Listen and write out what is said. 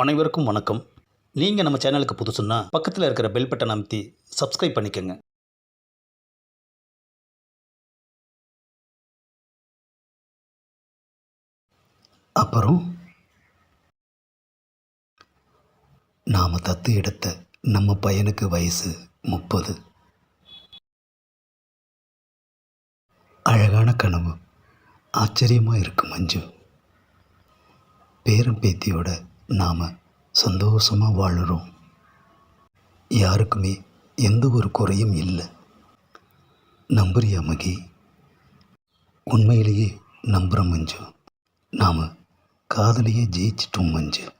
அனைவருக்கும் வணக்கம். நீங்கள் நம்ம சேனலுக்கு புதுசுன்னா பக்கத்தில் இருக்கிற பெல் பட்டன் அமைத்தி சப்ஸ்கிரைப் பண்ணிக்கோங்க. அப்புறம் நாம் தத்து எடுத்த நம்ம பையனுக்கு வயசு முப்பது. அழகான கனவு. ஆச்சரியமாக இருக்கு மஞ்சு. பேரன் பேத்தியோட நாம் சந்தோஷமாக வாழ்கிறோம் யாருக்குமே எந்த ஒரு குறையும் இல்லை. நம்புறியா மகி? உண்மையிலேயே நம்புகிறோம் மஞ்சு. நாம் காதலையே ஜெயிச்சிட்டோம் மஞ்சு.